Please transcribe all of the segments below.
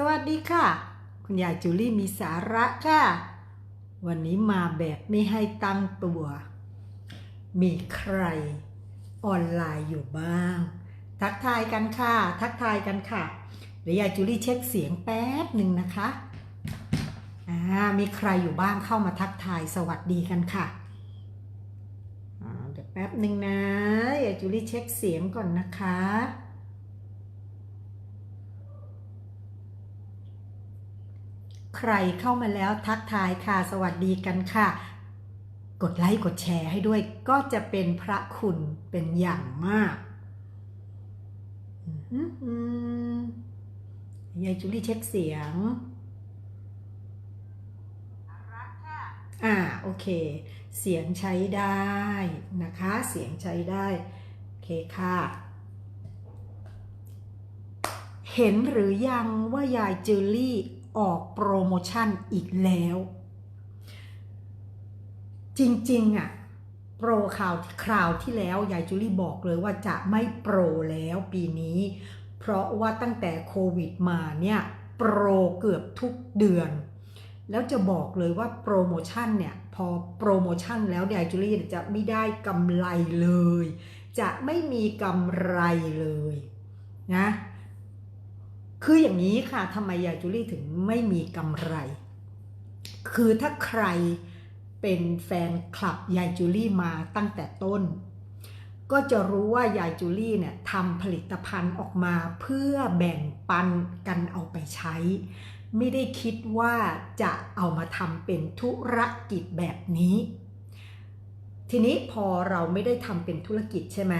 สวัสดีค่ะ คุณยายจูลี่มีสาระค่ะ วันนี้มาแบบไม่ให้ตั้งตัว มีใครออนไลน์อยู่บ้าง ทักทายกันค่ะ ทักทายกันค่ะเดี๋ยวยายจูลี่เช็คเสียงแป๊บหนึ่งนะคะอ่ามีใครอยู่บ้างเข้ามาทักทายสวัสดีกันค่ะเดี๋ยวแป๊บหนึ่งนะยายจูลี่เช็คเสียงก่อนนะคะ ใครเข้ามาแล้วทักทายค่ะ สวัสดีกันค่ะ กดไลค์กดแชร์ให้ด้วยก็จะเป็นพระคุณเป็นอย่างมากยายจุลี่เช็คเสียงอ่าโอเค เสียงใช้ได้นะคะ เสียงใช้ได้ โอเคค่ะ เห็นหรือยังว่ายายจูลี่ ออกโปรโมชั่นอีกแล้ว จริงๆอะโปรข่าวคราวที่แล้วยายจูลี่บอกเลยว่าจะไม่โปรแล้วปีนี้ เพราะว่าตั้งแต่โควิดมาเนี่ยโปรเกือบทุกเดือน แล้วจะบอกเลยว่าโปรโมชั่นเนี่ยพอโปรโมชั่นแล้วยายจูลี่จะไม่ได้กำไรเลย จะไม่มีกำไรเลยนะ คืออย่างนี้ค่ะทำไมยายจูลี่ถึงไม่มีกำไร คือถ้าใครเป็นแฟนคลับยายจูลี่มาตั้งแต่ต้น ก็จะรู้ว่ายายจูลี่เนี่ยทำผลิตภัณฑ์ออกมาเพื่อแบ่งปันกันเอาไปใช้ ไม่ได้คิดว่าจะเอามาทำเป็นธุรกิจแบบนี้ ทีนี้พอเราไม่ได้ทำเป็นธุรกิจใช่ไหม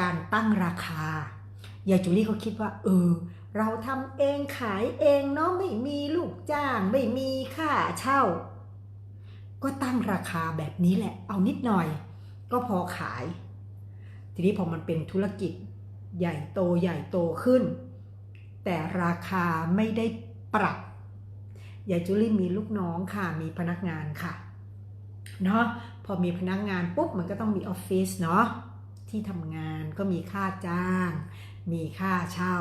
การตั้งราคายายจูลี่ก็คิดว่าเออ เราทำเองขายเองเนาะไม่มีลูกจ้างไม่มีค่าเช่า ก็ตั้งราคาแบบนี้แหละ เอานิดหน่อย ก็พอขาย ทีนี้พอมันเป็นธุรกิจใหญ่โตใหญ่โตขึ้น แต่ราคาไม่ได้ปรับยายจูลี่มีลูกน้องค่ะมีพนักงานค่ะเนาะพอมีพนักงานปุ๊บมันก็ต้องมีออฟฟิศเนาะที่ทำงานก็มีค่าจ้าง มีค่าเช่า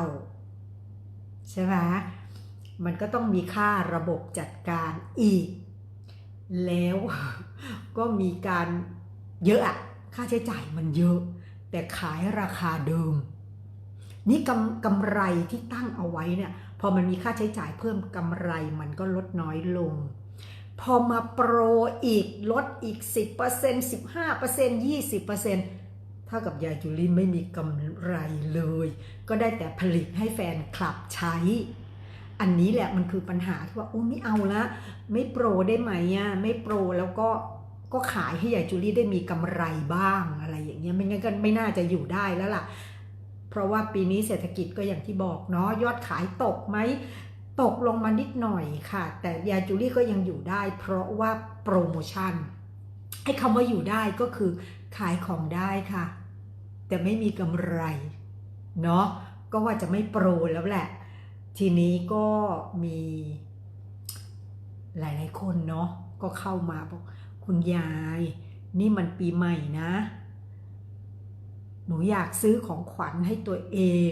ใช่ไหมมันก็ต้องมีค่าระบบจัดการอีก แล้วก็มีการเยอะอะค่าใช้จ่ายมันเยอะ แต่ขายราคาเดิม นี่กำกำไรที่ตั้งเอาไว้เนี่ยพอมันมีค่าใช้จ่ายเพิ่มกำไรมันก็ลดน้อยลง พอมาโปรอีกลดอีก 10% 15% 20% เท่ากับยายจูลี่ไม่มีกำไรเลย ก็ได้แต่ผลิตให้แฟนคลับใช้ อันนี้แหละมันคือปัญหาที่ว่าโอ้ไม่เอาละ ไม่โปรได้ไหมอะไม่โปรแล้วก็ก็ขายให้ยายจูลี่ได้มีกำไรบ้างอะไรอย่างเงี้ยไม่งั้นก็ไม่น่าจะอยู่ได้แล้วล่ะ เพราะว่าปีนี้เศรษฐกิจก็อย่างที่บอกเนาะยอดขายตกไหมตกลงมานิดหน่อยค่ะ แต่ยายจูลี่ก็ยังอยู่ได้ เพราะว่าโปรโมชั่นไอ้คำว่าอยู่ได้ก็คือขายของได้ค่ะ แต่ไม่มีกำไรเนาะก็ว่าจะไม่โปรแล้วแหละ ทีนี้ก็มีหลายๆคนเนาะก็เข้ามาบอกคุณยายนี่มันปีใหม่นะ หนูอยากซื้อของขวัญให้ตัวเอง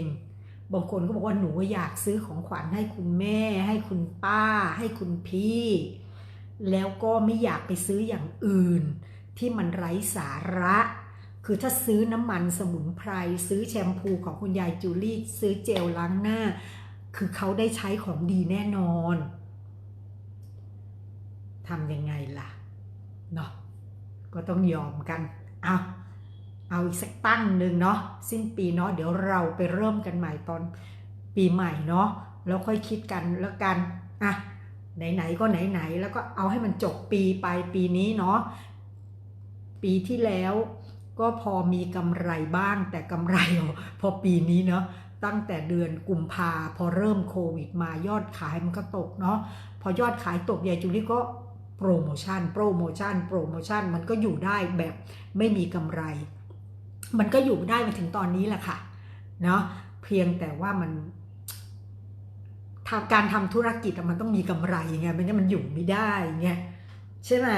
บางคนก็บอกว่าหนูอยากซื้อของขวัญให้คุณแม่ ให้คุณป้า ให้คุณพี่ แล้วก็ไม่อยากไปซื้ออย่างอื่น ที่มันไร้สาระ คือถ้าซื้อน้ำมันสมุนไพร ซื้อแชมพูของคุณยายจูลี่ ซื้อเจลล้างหน้า คือเขาได้ใช้ของดีแน่นอนทำยังไงล่ะเนาะก็ต้องยอมกัน เอาเอาอีกสักตั้งหนึ่งเนาะสิ้นปีเนาะเดี๋ยวเราไปเริ่มกันใหม่ตอนปีใหม่เนาะแล้วค่อยคิดกันแล้วกันอะไหนๆก็ไหนๆแล้วก็เอาให้มันจบปีไปปีนี้เนาะปีที่แล้ว ก็พอมีกำไรบ้างแต่กำไรพอปีนี้เนาะตั้งแต่เดือนกุมภาพอเริ่มโควิดมายอดขายมันก็ตกเนาะพอยอดขายตกยายจูลี่ก็โปรโมชั่นโปรโมชั่นโปรโมชั่นมันก็อยู่ได้แบบไม่มีกำไร มันก็อยู่ได้มาถึงตอนนี้แหละค่ะเนาะเพียงแต่ว่ามันการทำธุรกิจมันต้องมีกำไรไงไม่งั้นมันอยู่ไม่ได้ไงใช่ไหม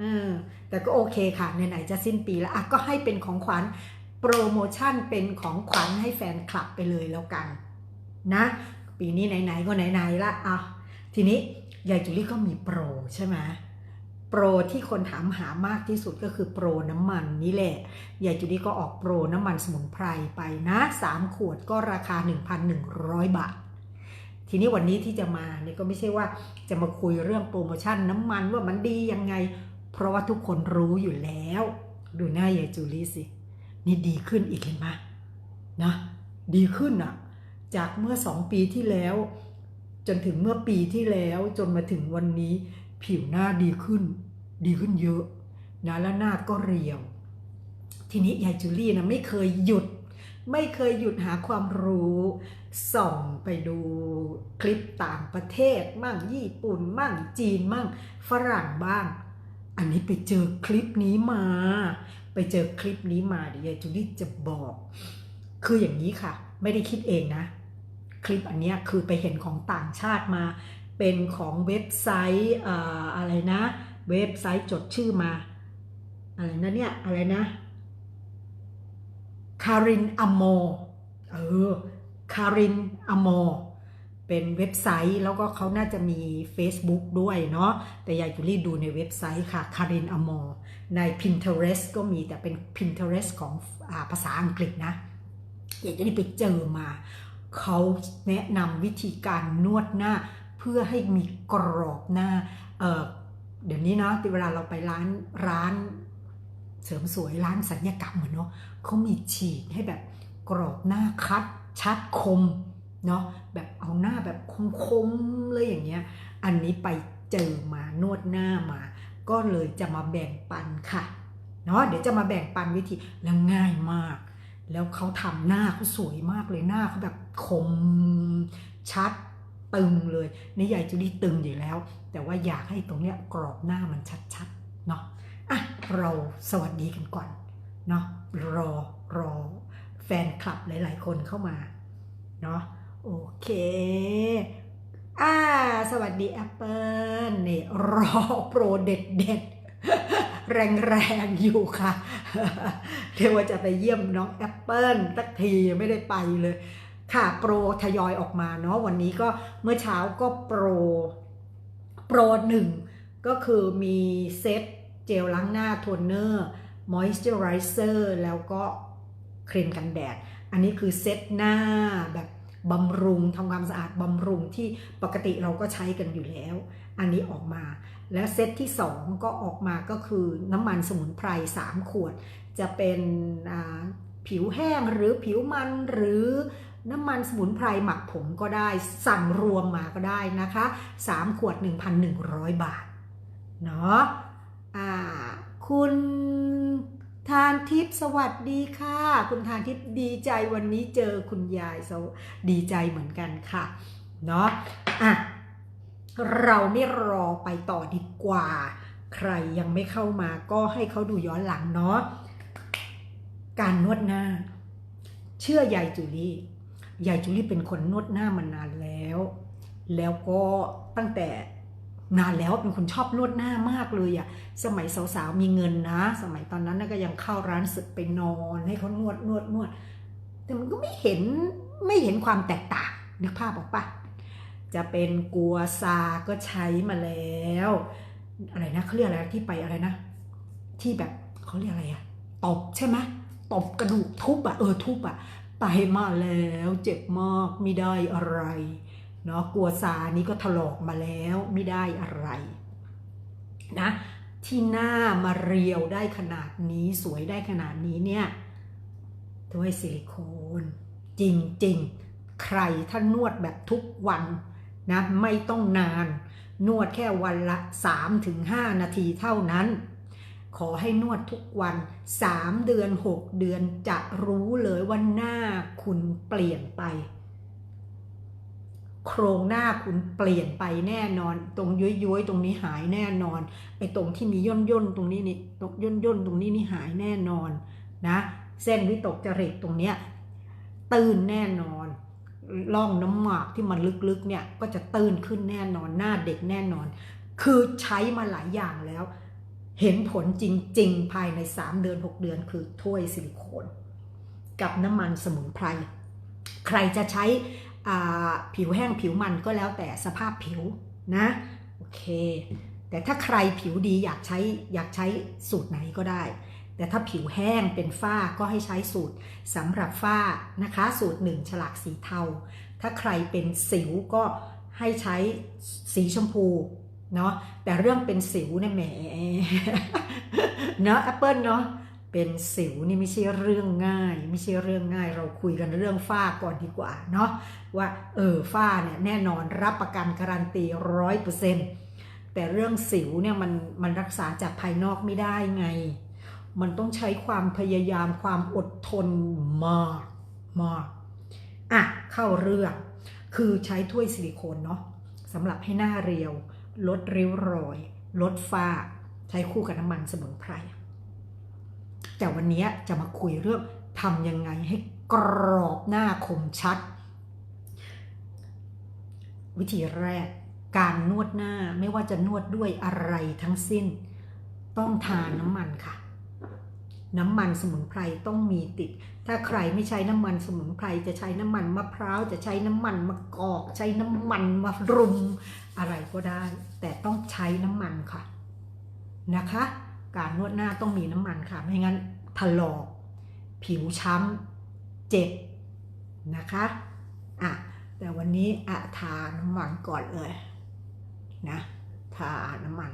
เออแต่ก็โอเคค่ะไหนๆจะสิ้นปีแล้วอะก็ให้เป็นของขวัญโปรโมชั่นเป็นของขวัญให้แฟนคลับไปเลยแล้วกัน นะ ปีนี้ไหนๆก็ไหนๆละอะทีนี้ยายจุลี่ก็มีโปรใช่ไหมโปรที่คนถามหามากที่สุดก็คือโปรน้ำมันนี่แหละ ยายจุลี่ก็ออกโปรน้ำมันสมุนไพรไปนะ 3 ขวดก็ราคา 1,100 บาท ทีนี้วันนี้ที่จะมาเนี่ยก็ไม่ใช่ว่าจะมาคุยเรื่องโปรโมชั่นน้ำมันว่ามันดียังไง เพราะว่าทุกคนรู้อยู่แล้ว ดูหน้ายายจูลี่สิ นี่ดีขึ้นอีกเห็นไหมนะดีขึ้นอะจากเมื่อสองปีที่แล้ว จนถึงเมื่อปีที่แล้วจนมาถึงวันนี้ ผิวหน้าดีขึ้น ดีขึ้นเยอะนะแล้วหน้าก็เรียว ทีนี้ยายจูลี่นะไม่เคยหยุด ไม่เคยหยุดหาความรู้ส่องไปดูคลิปต่างประเทศ มั่งญี่ปุ่น มั่งจีนมั่งฝรั่งบ้าง อันนี้ไปเจอคลิปนี้มา ไปเจอคลิปนี้มาเดี๋ยวยายจูลี่จะบอก คืออย่างนี้ค่ะ ไม่ได้คิดเองนะ คลิปอันเนี้ยคือไปเห็นของต่างชาติมา เป็นของเว็บไซต์เอ่ออะไรนะ เว็บไซต์จดชื่อมา อะไรนะเนี่ยอะไรนะคารินอโม เออ คารินอโม เป็นเว็บไซต์ แล้วก็เขาน่าจะมี Facebook ด้วยเนาะแต่ยายจุลี่ดูในเว็บไซต์ค่ะคารินอโมใน Pinterest ก็มีแต่เป็น Pinterest ของอภาษาอังกฤษนะอยากจะได้ไปเจอมา เขาแนะนำวิธีการนวดหน้า เพื่อให้มีกรอบหน้าเเดี๋ยวนี้เนาะเวลาเราไปร้านร้านเสริมสวยร้านสัญญกรรมเหมือนเนาะเขามีฉีดให้แบบกรอบหน้าคัดชัดคม เนาะแบบเอาหน้าแบบคมๆเลยอย่างเงี้ย อันนี้ไปเจอมานวดหน้ามา ก็เลยจะมาแบ่งปันค่ะเนาะเดี๋ยวจะมาแบ่งปันวิธีแล้วง่ายมาก แล้วเขาทำหน้าเขาสวยมากเลยหน้าเขาแบบคมชัดตึงเลยนี่ยายจูดี้ตึงอยู่แล้ว แต่ว่าอยากให้ตรงเนี้ยกรอบหน้ามันชัดๆเนาะอะเราสวัสดีกันก่อนเนาะรอรอแฟนคลับหลาย ๆ คนเข้ามาเนาะ โอเคอ่าสวัสดีแอปเปิลนี่รอโปรเด็ดเด็ดๆแรงๆอยู่ค่ะเรียกว่าจะไปเยี่ยมน้องแอปเปิลสักทีไม่ได้ไปเลย ค่ะโปรทยอยออกมาเนาะวันนี้ก็เมื่อเช้าก็โปร โปรหนึ่งก็คือมีเซตเจลล้างหน้าโทนเนอร์มอยส์เจอไรเซอร์แล้วก็ครีมกันแดด อันนี้คือเซตหน้าแบบ บำรุงทำความสะอาดบำรุงที่ปกติเราก็ใช้กันอยู่แล้ว อันนี้ออกมา และเซตที่ 2 ก็ออกมาก็คือน้ำมันสมุนไพร 3 ขวด จะเป็นผิวแห้งหรือผิวมันหรือน้ำมันสมุนไพรหมักผมก็ได้สั่งรวมมาก็ได้นะคะ 3 ขวด 1,100 บาทเนาะอ่าคุณ ทานทิพย์สวัสดีค่ะ คุณทานทิพย์ดีใจวันนี้เจอคุณยายสวดีใจเหมือนกันค่ะเนาะอะเราไม่รอไปต่อดีกว่า ใครยังไม่เข้ามาก็ให้เขาดูย้อนหลังเนาะการนวดหน้า เชื่อยายจุลี่ยายจุลี่เป็นคนนวดหน้ามานานแล้ว แล้วก็ตั้งแต่ นานแล้วเป็นคนชอบนวดหน้ามากเลยอะสมัยสาวๆมีเงินนะ สมัยตอนนั้นน่ะก็ยังเข้าร้านสึกไปนอนให้เขานวดนวดนวด แต่มันก็ไม่เห็นไม่เห็นความแตกต่างนึกภาพออกปะจะเป็นกัวซาก็ใช้มาแล้ว อะไรนะเขาเรียกอะไรที่ไปอะไรนะ ที่แบบเขาเรียกอะไรอะตบใช่ไหมตบกระดูกทุบอะเออทุบอะไปมาแล้วเจ็บมากไม่ได้อะไร เนาะกัวซานี้ก็ถลอกมาแล้วไม่ได้อะไรนะที่หน้ามาเรียวได้ขนาดนี้สวยได้ขนาดนี้เนี่ยด้วยซิลิโคนจริงๆ ใครถ้านวดแบบทุกวันนะไม่ต้องนาน นวดแค่วันละ 3-5 นาทีเท่านั้น ขอให้นวดทุกวัน 3 เดือน 6 เดือนจะรู้เลยว่าหน้าคุณเปลี่ยนไป โครงหน้าคุณเปลี่ยนไปแน่นอน ตรงย้อยๆตรงนี้หายแน่นอนไอ้ตรงที่มีย่นย่นๆตรงนี้นี่ตรงย่นย่นๆตรงนี้นี่หายแน่นอนนะ เส้นวิตกจริตตรงเนี้ยตื่นแน่นอนร่องน้ำหมากที่มันลึกๆเนี่ยก็จะตื่นขึ้นแน่นอนหน้าเด็กแน่นอน คือใช้มาหลายอย่างแล้ว เห็นผลจริง ๆ ภายใน 3 เดือน 6 เดือน คือถ้วยซิลิโคน กับน้ำมันสมุนไพร ใครจะใช้ ผิวแห้งผิวมันก็แล้วแต่สภาพผิวนะโอเค แต่ถ้าใครผิวดีอยากใช้อยากใช้สูตรไหนก็ได้ แต่ถ้าผิวแห้งเป็นฝ้าก็ให้ใช้สูตรสำหรับฝ้านะคะ สูตรหนึ่งฉลากสีเทา ถ้าใครเป็นสิวก็ให้ใช้สีชมพูเนาะแต่เรื่องเป็นสิวเนี่ยแหมเนาะแอปเปิลเนาะ เป็นสิวนี่ไม่ใช่เรื่องง่าย ไม่ใช่เรื่องง่าย เราคุยกันเรื่องฝ้าก่อนดีกว่าเนาะว่าเออฝ้าเนี่ยแน่นอนรับประกันการันตีร้อยเปอร์เซ็นต์แต่เรื่องสิวเนี่ยมันมันรักษาจากภายนอกไม่ได้ไง มันต้องใช้ความพยายามความอดทนมากมากอะเข้าเรื่องคือใช้ถ้วยซิลิโคนเนาะสำหรับให้หน้าเรียว ลดริ้วรอย ลดฝ้า ใช้คู่กับน้ำมันสมุนไพร แต่วันนี้จะมาคุยเรื่องทำยังไงให้กรอบหน้าคมชัด วิธีแรกการนวดหน้าไม่ว่าจะนวดด้วยอะไรทั้งสิ้น ต้องทาน้ำมันค่ะ น้ำมันสมุนไพรต้องมีติด ถ้าใครไม่ใช้น้ำมันสมุนไพรจะใช้น้ำมันมะพร้าวจะใช้น้ำมันมะกอก ใช้น้ำมันมะรุมอะไรก็ได้ แต่ต้องใช้น้ำมันค่ะนะคะ การนวดหน้าต้องมีน้ำมันค่ะไม่งั้น ถลอก ผิวช้ำ เจ็บนะคะอะแต่วันนี้อะทาน้ำมันก่อนเลยนะทาน้ำมัน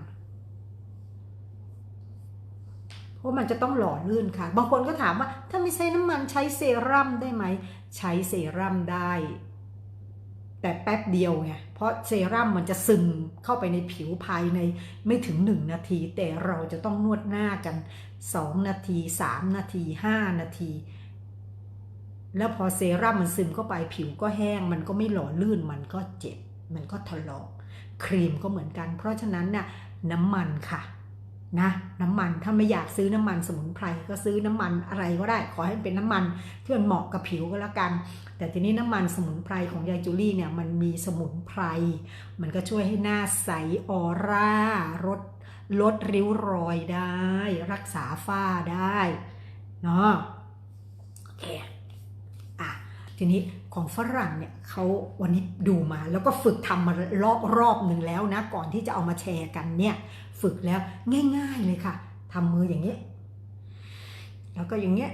เพราะมันจะต้องหล่อลื่นค่ะ บางคนก็ถามว่า ถ้าไม่ใช้น้ำมันใช้เซรั่มได้ไหม ใช้เซรั่มได้ แต่แป๊บเดียวไงเพราะเซรั่มมันจะซึมเข้าไปในผิวภายในไม่ถึง 1 นาที แต่เราจะต้องนวดหน้ากัน 2 นาที 3 นาที 5 นาที แล้วพอเซรั่มมันซึมเข้าไปผิวก็แห้ง มันก็ไม่หล่อลื่นมันก็เจ็บ มันก็ถลอกครีมก็เหมือนกัน เพราะฉะนั้นน่ะน้ำมันค่ะ นะน้ำมันถ้าไม่อยากซื้อน้ำมันสมุนไพรก็ซื้อน้ำมันอะไรก็ได้ ขอให้เป็นน้ำมันที่มันเหมาะกับผิวก็แล้วกัน แต่ทีนี้น้ำมันสมุนไพรของยายจูลี่เนี่ยมันมีสมุนไพร มันก็ช่วยให้หน้าใสออร่าลดลดริ้วรอยได้ รักษาฝ้าได้เนาะโอเคอะทีนี้ของฝรั่งเนี่ยเขาวันนี้ดูมาแล้วก็ฝึกทำมารอบรอบหนึ่งแล้วนะ ก่อนที่จะเอามาแชร์กันเนี่ย ฝึกแล้วง่ายๆเลยค่ะทำมืออย่างนี้แล้วก็อย่างเงี้ย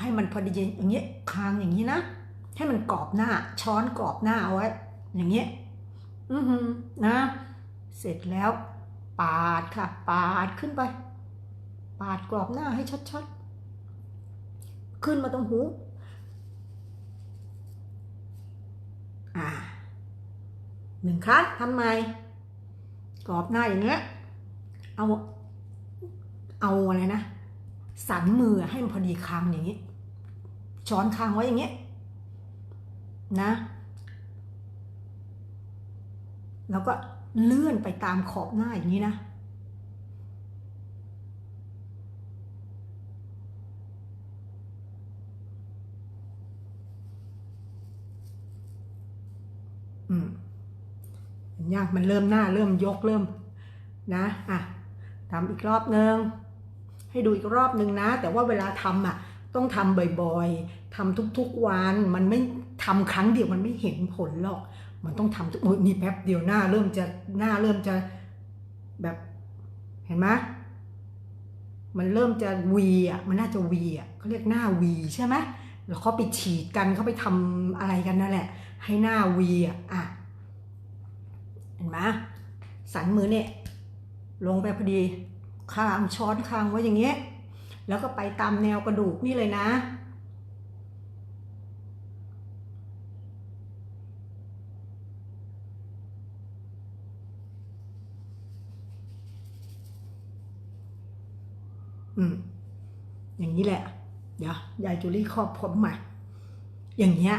ให้มันพอดีอย่างเงี้ยคางอย่างนี้นะให้มันกรอบหน้า ช้อนกรอบหน้าเอาไว้ อย่างเงี้ยอือหือนะ เสร็จแล้วปาดค่ะ ปาดขึ้นไป ปาดกรอบหน้าให้ชัดๆ ขึ้นมาตรงหูอ่าหนึ่งครั้งทำไมกรอบหน้าอย่างเงี้ย เอา เอาอะไรนะ สันมือให้มันพอดีคางอย่างนี้ ช้อนคางไว้อย่างเงี้นะ แล้วก็เลื่อนไปตามขอบหน้าอย่างนี้นะ อืมเห็นยังมันเริ่มหน้าเริ่มยกเริ่มนะ อะ ทำอีกรอบนึง ให้ดูอีกรอบนึงนะ แต่ว่าเวลาทำอะต้องทำบ่อยๆทำทุกๆวัน มันไม่ทำครั้งเดียวมันไม่เห็นผลหรอก มันต้องทำทุกนี่แป๊บเดียวหน้า เริ่มจะหน้าเริ่มจะแบบเห็นไหมมันเริ่มจะวีอะ มันน่าจะวีอะเขาเรียกหน้าวีใช่ไหมแล้วเขาไปฉีดกันเขาไปทำอะไรกันนั่นแหละ ให้หน้าวีอะ อะ เห็นไหมสันมือเนี่ย ลงไปพอดีคางช้อนคางไว้อย่างเงี้ย แล้วก็ไปตามแนวกระดูกนี่เลยนะ อืม อย่างนี้แหละ เดี๋ยวยายจูลี่ครอบผมใหม่อย่างเงี้ย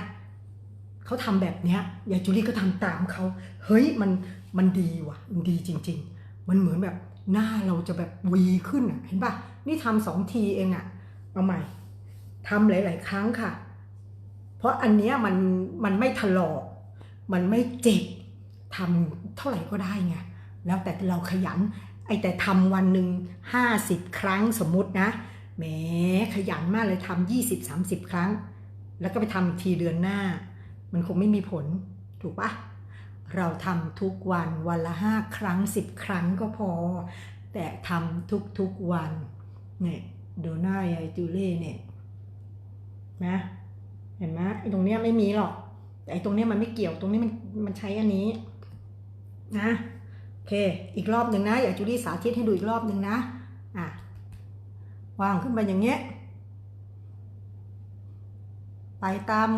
เขาทำแบบเนี้ยยายจูลี่ก็ทำตามเขา เฮ้ยมันมันดีว่ะ มันดีจริง ๆ มันเหมือนแบบหน้าเราจะแบบวีขึ้นอะเห็นปะนี่ทำสองทีเองอะเอาใหม่ทำหลาย ๆ ครั้งค่ะ เพราะอันเนี้ยมันมันไม่ถลอกมันไม่เจ็บทำเท่าไหร่ก็ได้ไงแล้วแต่เราขยันไอแต่ทำวันหนึ่งห้าสิบครั้งสมมุตินะแหมขยันมากเลยทำยี่สิบสามสิบครั้ง แล้วก็ไปทำทีเดือนหน้า มันคงไม่มีผลถูกปะ เราทำทุกวันวันละห้าครั้งสิบครั้งก็พอ แต่ทำทุกๆวันเนี่ยดูหน้ายายจูเล่เนี่ยนะเห็นไหมไอ้ตรงเนี้ยไม่มีหรอกแต่ไอ้ตรงเนี้ยมันไม่เกี่ยวตรงนี้มันมันใช้อันนี้นะโอเค อีกรอบหนึ่งนะ อยากจูลี่สาธิตให้ดูอีกรอบหนึ่งนะอะวางขึ้นไปอย่างเงี้ยไปตาม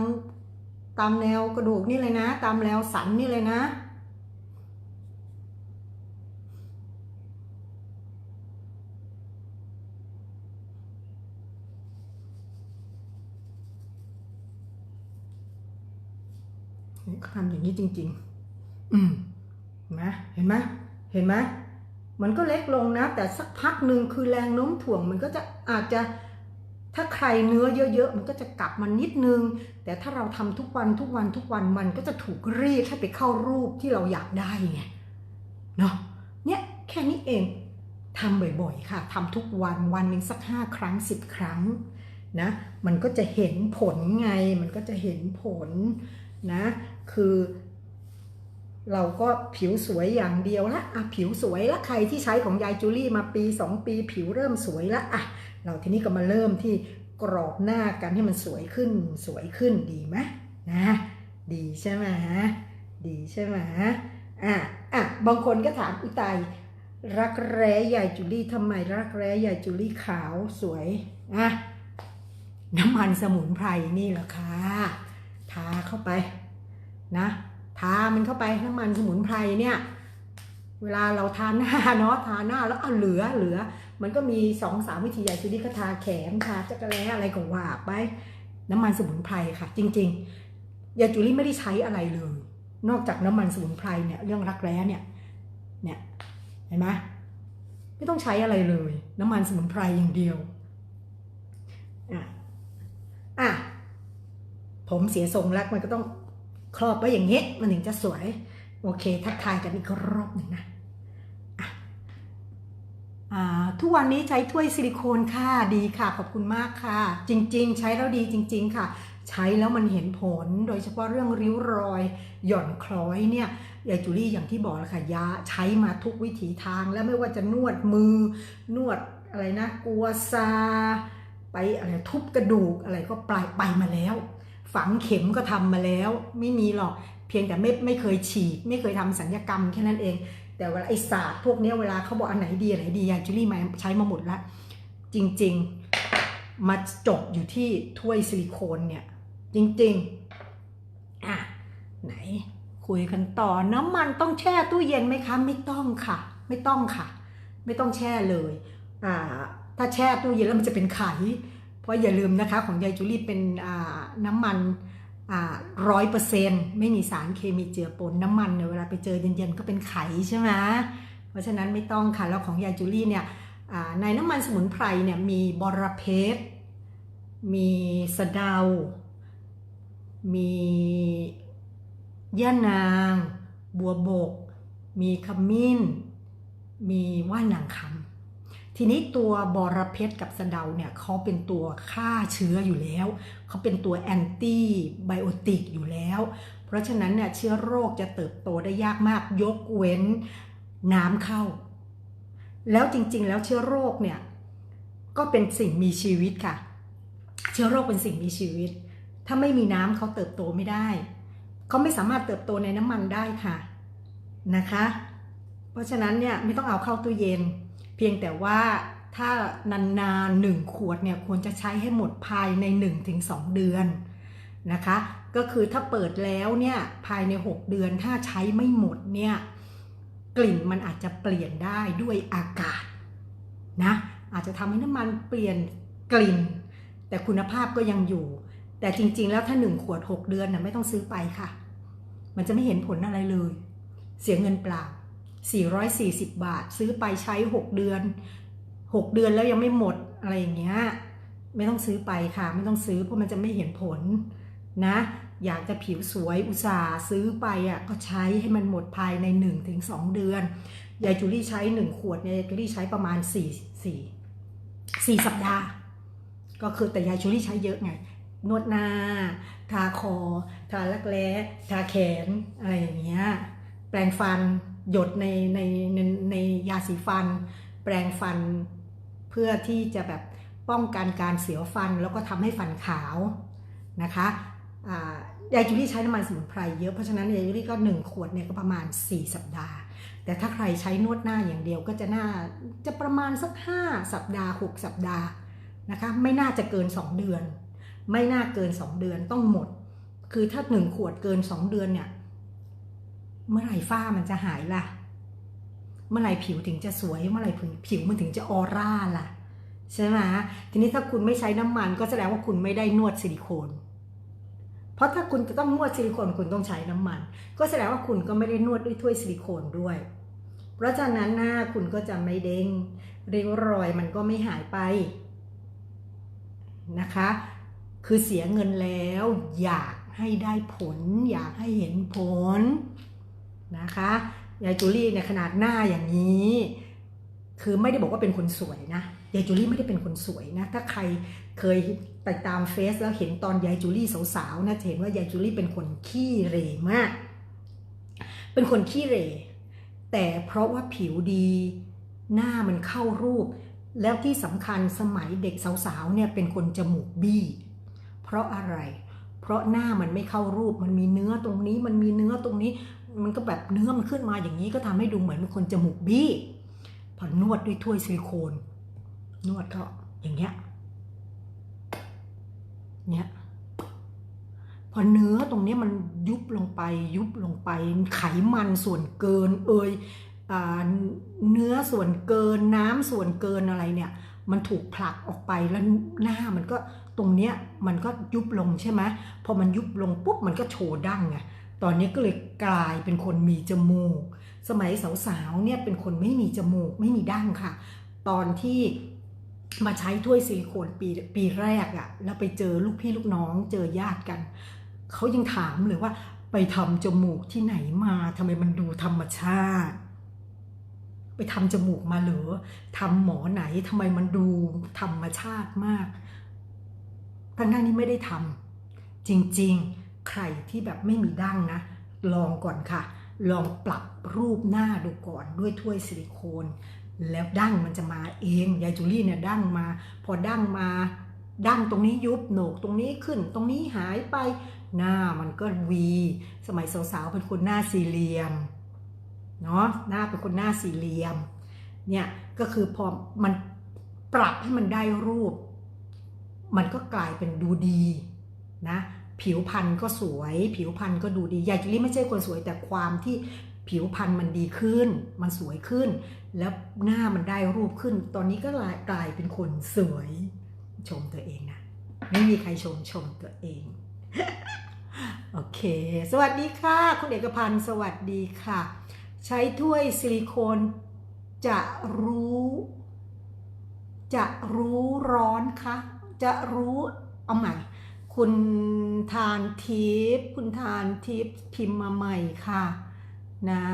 ตามแนวกระดูกนี่เลยนะ ตามแนวสันนี่เลยนะเขาทำอย่างนี้จริง ๆ อืมนไหมเห็นไหมเห็นไหมมันก็เล็กลงนะ แต่สักพักหนึ่งคือแรงโน้มถ่วงมันก็จะอาจจะ ถ้าใครเนื้อเยอะๆ มันก็จะกลับมานิดนึง แต่ถ้าเราทำทุกวันทุกวันทุกวันมันก็จะถูกรีดให้ไปเข้ารูปที่เราอยากได้ไงเนาะเนี่ยแค่นี้เองทำบ่อยๆ ค่ะทำทุกวันวันหนึ่งสักห้าครั้งสิบครั้งนะมันก็จะเห็นผลไงมันก็จะเห็นผลนะคือ เราก็ผิวสวยอย่างเดียวละอะผิวสวยละใครที่ใช้ของยายจูลี่มาปี 2 ปี ผิวเริ่มสวยละอะ เราทีนี้ก็มาเริ่มที่กรอบหน้ากันให้มันสวยขึ้นสวยขึ้นดีไหมนะดีใช่ไหมดีใช่ไหมอะอะบางคนก็ถามอุตายรักแร้ยายจูลี่ทำไมรักแร้ยายจูลี่ขาวสวยอะน้ำมันสมุนไพรนี่แหละค่ะทาเข้าไปนะทามันเข้าไปน้ำมันสมุนไพรเนี่ย เวลาเราทาหน้าเนาะทาหน้าแล้วเอาเหลือเหลือ มันก็มีสองสามวิธีอย่างที่นี่ก็ทาแขนทาจักรแล้อะไรก็ว่าไป น้ำมันสมุนไพรค่ะ จริงๆ ยาจูลี่ไม่ได้ใช้อะไรเลย นอกจากน้ำมันสมุนไพรเนี่ยเรื่องรักแร้เนี่ยเนี่ยเห็นไหมไม่ต้องใช้อะไรเลย น้ำมันสมุนไพรอย่างเดียวอะอะผมเสียทรงแล้วมันก็ต้องครอบไว้อย่างเงี้ยมันถึงจะสวย โอเค ทักทายกันอีกรอบหนึ่งนะ ทุกวันนี้ใช้ถ้วยซิลิโคนค่ะดีค่ะขอบคุณมากค่ะ จริง ๆ ใช้แล้วดีจริง ๆ ค่ะ ใช้แล้วมันเห็นผลโดยเฉพาะเรื่องริ้วรอย หย่อนคล้อยเนี่ยยายจูลี่อย่างที่บอกแล้วค่ะยาใช้มาทุกวิถีทางแล้วไม่ว่าจะนวดมือนวดอะไรนะกัวซา ไปอะไรทุบกระดูกอะไรก็ปลายไปมาแล้ว ฝังเข็มก็ทำมาแล้ว ไม่มีหรอกเพียงแต่ไม่ไม่เคยฉีด ไม่เคยทำสัญญกรรมแค่นั้นเอง แต่เวลาไอศาสตร์พวกนี้เวลาเขาบอกอันไหนดีอันไหนดียายจูลี่มาใช้มาหมดแล้วจริงๆ มาจบอยู่ที่ถ้วยซิลิโคนเนี่ย จริงๆอะไหนคุยกันต่อน้ำมันต้องแช่ตู้เย็นไหมคะ ไม่ต้องค่ะ ไม่ต้องค่ะ ไม่ต้องแช่เลยอ่าถ้าแช่ตู้เย็นแล้วมันจะเป็นไข เพราะอย่าลืมนะคะของยายจูลี่เป็นอ่าน้ำมัน ร้อยเปอร์เซ็นต์ไม่มีสารเคมีเจือปนน้ำมันเนี่ยเวลาไปเจอเย็นๆก็เป็นไขใช่ไหมเพราะฉะนั้นไม่ต้องค่ะ แล้วของยาจูลี่เนี่ยในน้ำมันสมุนไพรเนี่ยมีบอระเพ็ดมีสะเดา มีย่านาง บัวบก มีขมิ้น มีว่านนางคำ ทีนี้ตัวบอระเพ็ดกับสะเดาเนี่ยเขาเป็นตัวฆ่าเชื้ออยู่แล้ว เขาเป็นตัวแอนตี้ไบโอติกอยู่แล้ว เพราะฉะนั้นเนี่ยเชื้อโรคจะเติบโตได้ยากมากยกเว้นน้ำเข้า แล้วจริงๆ แล้วเชื้อโรคเนี่ยก็เป็นสิ่งมีชีวิตค่ะ เชื้อโรคเป็นสิ่งมีชีวิต ถ้าไม่มีน้ำเขาเติบโตไม่ได้ เขาไม่สามารถเติบโตในน้ำมันได้ค่ะนะคะ เพราะฉะนั้นเนี่ยไม่ต้องเอาเข้าตู้เย็น เพียงแต่ว่าถ้านานๆหนึ่งขวดเนี่ยควรจะใช้ให้หมดภายใน 1-2 เดือนนะคะ ก็คือถ้าเปิดแล้วเนี่ยภายใน 6 เดือนถ้าใช้ไม่หมดเนี่ยกลิ่นมันอาจจะเปลี่ยนได้ด้วยอากาศนะอาจจะทำให้น้ำมันเปลี่ยนกลิ่น แต่คุณภาพก็ยังอยู่ แต่จริงๆ แล้วถ้า 1 ขวด 6 เดือนนะไม่ต้องซื้อไปค่ะ มันจะไม่เห็นผลอะไรเลย เสียเงินเปล่า 440 บาท ซื้อไปใช้ 6 เดือน 6 เดือนแล้วยังไม่หมดอะไรอย่างเงี้ยไม่ต้องซื้อไปค่ะ ไม่ต้องซื้อเพราะมันจะไม่เห็นผลนะ อยากจะผิวสวยอุตส่าห์ซื้อไปอะก็ใช้ให้มันหมดภายใน 1-2 เดือนยายจูลี่ใช้ 1 ขวดเนี่ยยายจูลี่ใช้ประมาณ 4 4 4 สัปดาห์ ก็คือแต่ยายจูลี่ใช้เยอะไงนวดหน้า ทาคอ ทาลักแร้ ทาแขน อะไรอย่างเงี้ย แปรงฟัน หยดในในในในยาสีฟัน แปรงฟัน เพื่อที่จะแบบป้องกันการเสียวฟันแล้วก็ทำให้ฟันขาวนะคะอ่ายาจูรี่ใช้น้ำมันสมุนไพรเยอะเพราะฉะนั้นยาจูรี่ก็ 1 ขวดเนี่ยก็ประมาณ 4 สัปดาห์ แต่ถ้าใครใช้นวดหน้าอย่างเดียวก็จะน่าจะประมาณสัก 5 สัปดาห์ 6 สัปดาห์นะคะไม่น่าจะเกิน 2 เดือน ไม่น่าเกิน 2 เดือนต้องหมด คือถ้า 1 ขวดเกิน 2 เดือนเนี่ย เมื่อไหร่ฝ้ามันจะหายล่ะ เมื่อไหร่ผิวถึงจะสวย เมื่อไหร่ผิวมันถึงจะออร่าล่ะ ใช่ไหมทีนี้ถ้าคุณไม่ใช้น้ำมันก็แสดงว่าคุณไม่ได้นวดซิลิโคน เพราะถ้าคุณจะต้องนวดซิลิโคนคุณต้องใช้น้ำมัน ก็แสดงว่าคุณก็ไม่ได้นวดด้วยถ้วยซิลิโคนด้วย เพราะฉะนั้นหน้าคุณก็จะไม่เด้งริ้วรอยมันก็ไม่หายไปนะคะ คือเสียเงินแล้วอยากให้ได้ผล อยากให้เห็นผล นะคะยายจูลี่เนี่ยขนาดหน้าอย่างนี้ คือไม่ได้บอกว่าเป็นคนสวยนะยายจูลี่ไม่ได้เป็นคนสวยนะถ้าใครเคยติดตามเฟซแล้วเห็นตอนยายจูลี่สาวๆนะจะเห็นว่ายายจูลี่เป็นคนขี้เรมาก เป็นคนขี้เร แต่เพราะว่าผิวดี หน้ามันเข้ารูป แล้วที่สำคัญสมัยเด็กสาวๆเนี่ยเป็นคนจมูกบี้ เพราะอะไร เพราะหน้ามันไม่เข้ารูปมันมีเนื้อตรงนี้มันมีเนื้อตรงนี้ มันก็แบบเนื้อมันขึ้นมาอย่างนี้ก็ทำให้ดูเหมือนเป็นคนจมูกบี้พอนวดด้วยถ้วยซิลิโคน นวดก็อย่างเงี้ยเนี่ยพอเนื้อตรงนี้มันยุบลงไปยุบลงไป ไขมันส่วนเกิน เอยอเนื้อส่วนเกินน้ำส่วนเกินอะไรเนี่ย มันถูกผลักออกไปแล้วหน้ามันก็ตรงเนี้ยมันก็ยุบลงใช่ไหมพอมันยุบลงปุ๊บมันก็โชว์ดั้งไง ตอนนี้ก็เลยกลายเป็นคนมีจมูก สมัยสาวๆเนี่ยเป็นคนไม่มีจมูกไม่มีดั้งค่ะ ตอนที่มาใช้ถ้วยซิลิโคนปีปีแรกอะ่ะแล้วไปเจอลูกพี่ลูกน้องเจอญาติกัน เขายังถามเลยว่าไปทำจมูกที่ไหนมาทำไมมันดูธรรมชาติ ไปทำจมูกมาเหรอทำหมอไหนทำไมมันดูธรรมชาติมากทั้งนั้นนี้ไม่ได้ทำจริง ๆ ใครที่แบบไม่มีดั้งนะ ลองก่อนค่ะ ลองปรับรูปหน้าดูก่อนด้วยถ้วยซิลิโคน แล้วดั้งมันจะมาเองยายจูลี่เนี่ยดั้งมา พอดั้งมาดั้งตรงนี้ยุบโหนกตรงนี้ขึ้น ตรงนี้หายไปหน้ามันก็วีสมัยสาวๆเป็นคนหน้าสี่เหลี่ยมเนาะหน้าเป็นคนหน้าสี่เหลี่ยมเนี่ยก็คือพอมันปรับให้มันได้รูป มันก็กลายเป็นดูดีนะ ผิวพรรณก็สวย ผิวพรรณก็ดูดียายจุลี่ไม่ใช่คนสวยแต่ความที่ผิวพรรณมันดีขึ้น มันสวยขึ้น แล้วหน้ามันได้รูปขึ้น ตอนนี้ก็กลายเป็นคนสวย ชมตัวเองนะ ไม่มีใครชมชมตัวเอง โอเค สวัสดีค่ะ คุณเอกพันธ์ สวัสดีค่ะ ใช้ถ้วยซิลิโคนจะรู้ จะรู้ร้อนคะ จะรู้ เอาใหม่ คุณทานทิพย์คุณทานทิพย์พิมพ์มาใหม่ค่ะนะ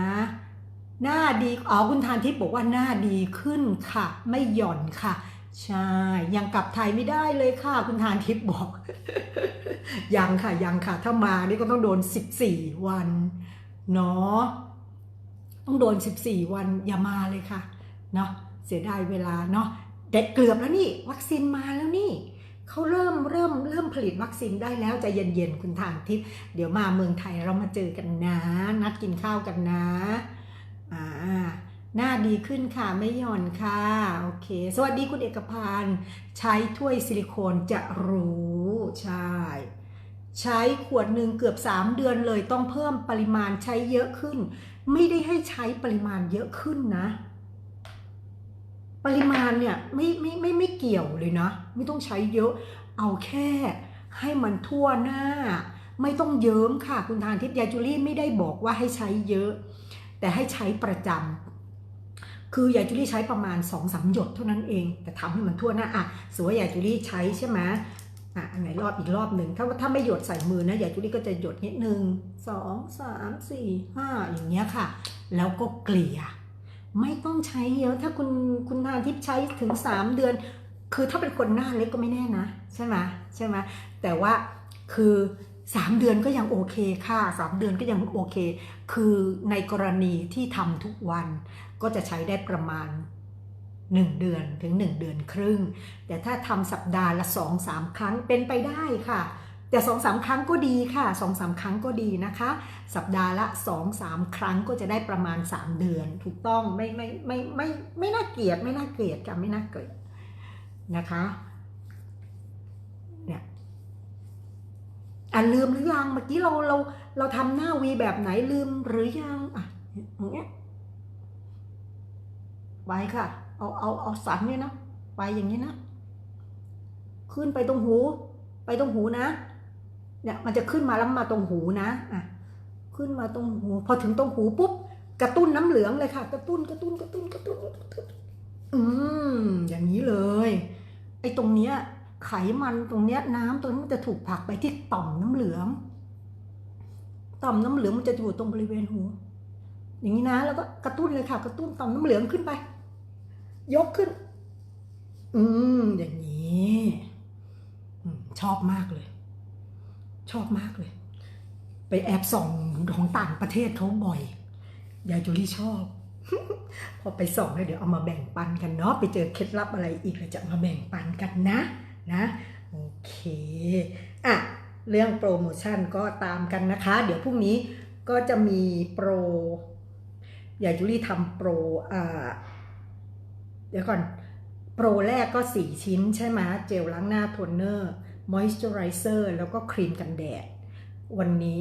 หน้าดีอ๋อคุณทานทิพย์บอกว่าหน้าดีขึ้นค่ะ ไม่หย่อนค่ะใช่ยังกลับไทยไม่ได้เลยค่ะ คุณทานทิพย์บอก ยังค่ะยังค่ะ ถ้ามานี่ก็ต้องโดน 14 วันเนาะต้องโดน 14 วันอย่ามาเลยค่ะเนาะเสียดายเวลาเนาะเด็ดเกือบแล้วนี่ วัคซีนมาแล้วนี่ เขาเริ่มเริ่มเริ่มผลิตวัคซีนได้แล้วใจะเย็นๆคุณทานทิพย์เดี๋ยวมาเมืองไทยเรามาเจอกันนะ นัดกินข้าวกันนะอ่าหน้าดีขึ้นค่ะไม่หย่อนค่ะโอเค สวัสดีคุณเอกพันธ์ใช้ถ้วยซิลิโคนจะรู้ใช่ใช้ขวดหนึ่งเกือบ 3 เดือนเลยต้องเพิ่มปริมาณใช้เยอะขึ้น ไม่ได้ให้ใช้ปริมาณเยอะขึ้นนะ ปริมาณเนี่ยไม่ไม่ไม่ไม่เกี่ยวเลยนะ ไม่ต้องใช้เยอะเอาแค่ให้มันทั่วหน้า ไม่ต้องเยิ้มค่ะ คุณทานทิพย์ยาจูลี่ไม่ได้บอกว่าให้ใช้เยอะ แต่ให้ใช้ประจำคือยาจูลี่ใช้ประมาณ2อสหยดเท่านั้นเอง แต่ทำให้มันทั่วหน้าอะสว่ายาจูลี่ใช้ใช่ไหมอะอันไหนรอบอีกรอบหนึ่งถ้าถ้าไม่หยดใส่มือนะยาจูลี่ก็จะหยดนิดหนึ่งสองสามสี่ห้าอย่างเงี้ยค่ะ แล้วก็เกลี่ย ไม่ต้องใช้เยอะ ถ้าคุณคุณทานทิพย์ใช้ถึง 3 เดือน คือถ้าเป็นคนหน้าเล็กก็ไม่แน่นะ ใช่ไหมใช่ไหมแต่ว่าคือสามเดือนก็ยังโอเคค่ะสามเดือนก็ยังโอเค คือในกรณีที่ทำทุกวันก็จะใช้ได้ประมาณ 1 เดือนถึง 1 เดือนครึ่ง แต่ถ้าทำสัปดาห์ละ 2-3 ครั้งเป็นไปได้ค่ะ แต่2องสาครั้งก็ดีค่ะ2องสาครั้งก็ดีนะคะ สัปดาห์ละ2-3ครั้งก็จะได้ประมาณ 3 เดือน ถูกต้องไม่ไม่ไม่ไม่ไม่น่าเกลียดไม่น่าเกลียดค่ะไม่น่าเกลียดนะคะเนี่ยอะลืมหรือยังเมื่อกี้เราเราเราทำหน้าวีแบบไหนลืมหรือยังอะอย่างเงี้ยไปค่ะ เอาเอาเอาสันเนี่ยนะไปอย่างนี้นะ ขึ้นไปตรงหู ไปตรงหูนะ เนี่ยมันจะขึ้นมาแล้วมาตรงหูนะอะขึ้นมาตรงหูพอถึงตรงหูปุ๊บกระตุ้นน้ำเหลืองเลยค่ะ กระตุ้นกระตุ้นกระตุ้นกระตุ้นอืมอย่างนี้เลย ไอ้ตรงเนี้ย ไขมันตรงเนี้ย น้ำตรงนี้มันจะถูกผลักไปที่ต่อมน้ำเหลือง ต่อมน้ำเหลืองมันจะอยู่ตรงบริเวณหู อย่างนี้นะ แล้วก็กระตุ้นเลยค่ะ กระตุ้นต่อมน้ำเหลืองขึ้นไป ยกขึ้น อืมอย่างนี้ชอบมากเลย ชอบมากเลย ไปแอบส่องของต่างประเทศเขาบ่อยยายจูลี่ชอบ พอไปส่องแล้วเดี๋ยวเอามาแบ่งปันกันเนาะไปเจอเคล็ดลับอะไรอีกเราจะมาแบ่งปันกันนะนะโอเคอะเรื่องโปรโมชั่นก็ตามกันนะคะ เดี๋ยวพรุ่งนี้ก็จะมีโปรยายจูลี่ทำโปรอ่าเดี๋ยวก่อน โปรแรกก็ 4 ชิ้นใช่ไหมเจลล้างหน้าโทนเนอร์ มอยส์เจอไรเซอร์แล้วก็ครีมกันแดด วันนี้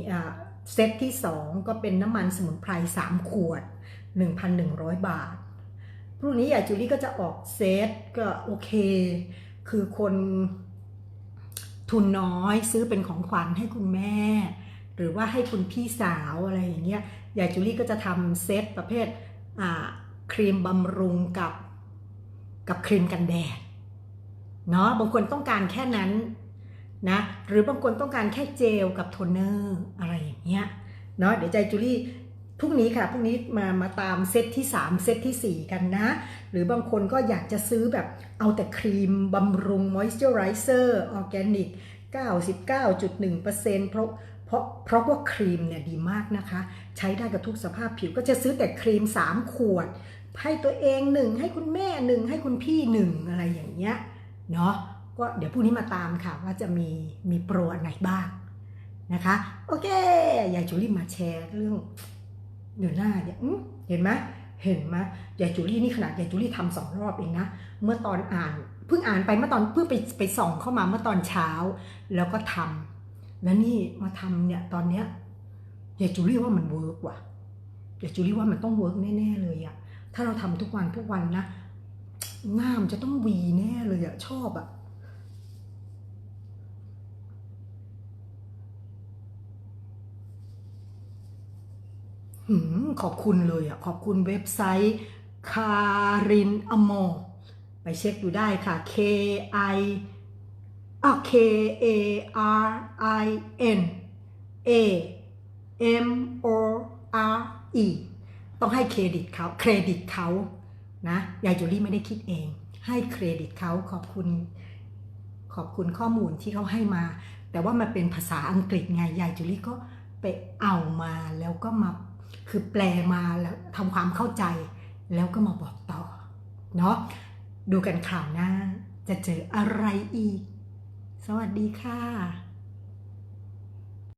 เซตที่ 2 ก็เป็นน้ำมันสมุนไพร 3 ขวด 1,100 บาท พรุ่งนี้ยายจูลี่ก็จะออกเซตก็โอเค คือคนทุนน้อยซื้อเป็นของขวัญให้คุณแม่ หรือว่าให้คุณพี่สาวอะไรอย่างเงี้ยยายจูลี่ก็จะทำเซตประเภทครีมบำรุงกับกับครีมกันแดดเนาะบางคนต้องการแค่นั้น นะหรือบางคนต้องการแค่เจลกับโทนเนอร์อะไรอย่างเงี้ยเนาะเดี๋ยวใจจูลี่พรุ่งนี้ค่ะพรุ่งนี้มามาตามเซตที่ 3 เซตที่ 4 กันนะ หรือบางคนก็อยากจะซื้อแบบเอาแต่ครีมบำรุงมอยส์เจอไรเซอร์ออร์แกนิก 99.1%เพราะเพราะเพราะว่าครีมเนี่ยดีมากนะคะ ใช้ได้กับทุกสภาพผิวก็จะซื้อแต่ครีม 3 ขวด ให้ตัวเองหนึ่งให้คุณแม่หนึ่งให้คุณพี่หนึ่งอะไรอย่างเงี้ยเนาะ ก็เดี๋ยวพรุ่งนี้มาตามค่ะ ว่าจะมีมีโปรอันไหนบ้างนะคะ โอเค ยายจูลี่มาแชร์เรื่องเดือนหน้าเนี่ยเห็นไหมเห็นไหมยายจูลี่นี่ขนาดยายจูลี่ทำสองรอบเองนะ เมื่อตอนอ่านเพิ่งอ่านไปเมื่อตอนเพิ่งไปไปส่องเข้ามาเมื่อตอนเช้า แล้วก็ทำแล้วนี่มาทำเนี่ยตอนเนี้ยยายจูลี่ว่ามันเวิร์กว่ะยายจูลี่ว่ามันต้องเวิร์กแน่ๆเลยอะถ้าเราทำทุกวันทุกวันนะหน้ามจะต้องวีแน่เลยอะชอบอะ ขอบคุณเลยอะ ขอบคุณเว็บไซต์คารินอมไปเช็คดูได้ค่ะ K I อะ K A R I N A M O R E ต้องให้เครดิตเขาเครดิตเขานะยายจูลี่ไม่ได้คิดเอง ให้เครดิตเขาขอบคุณ ขอบคุณข้อมูลที่เขาให้มา แต่ว่ามันเป็นภาษาอังกฤษไงยายจูลี่ก็ไปเอามาแล้วก็มา คือแปลมาแล้วทำความเข้าใจ แล้วก็มาบอกต่อเนาะดูกันข่าวหน้าจะเจออะไรอีก สวัสดีค่ะ